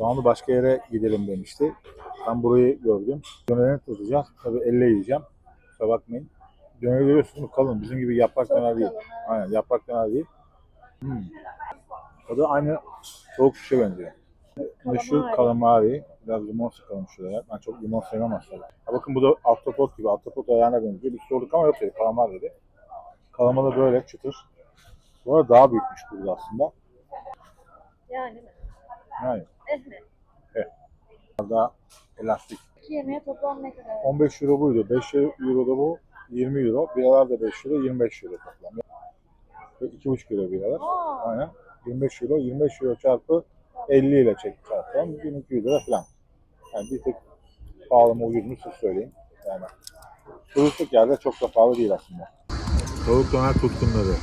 Banu başka yere gidelim demişti. Ben burayı gördüm. Dönerini tutacağız. Tabii elle yiyeceğim. Kusura bakmayın. Döneri görüyorsunuz kalın. Bizim gibi yaprak döner değil. Aynen yaprak döner değil. Hmm. O da aynı soğuk şişe benziyor. Meşhur kalamari. Biraz limon sıkalım şuraya. Ben çok limon sevmem aslında. Ha bakın bu da ahtapot gibi. Ahtapot ayağına benziyor. Biz sorduk ama yok dedi. Kalamar dedi. Kalama da böyle çıtır. Bu arada daha büyükmüş burada aslında. Yani Eh mi? daha elastik. İki yemeğe toplam ne kadar? 15 euro buydu. 5 euro da bu. 20 euro. Biralar da 5 euro. 25 euro toplam. Ve 2,5 euro biralar. Aa, Aynen. 25 euro. 25 euro çarpı 50 ile çek çarpalım. 1200 lira falan. Yani bir tık pahalı mı ucuz mu siz söyleyin. Yani turistik yerde çok da pahalı değil aslında. Tavuk döner tutkunları.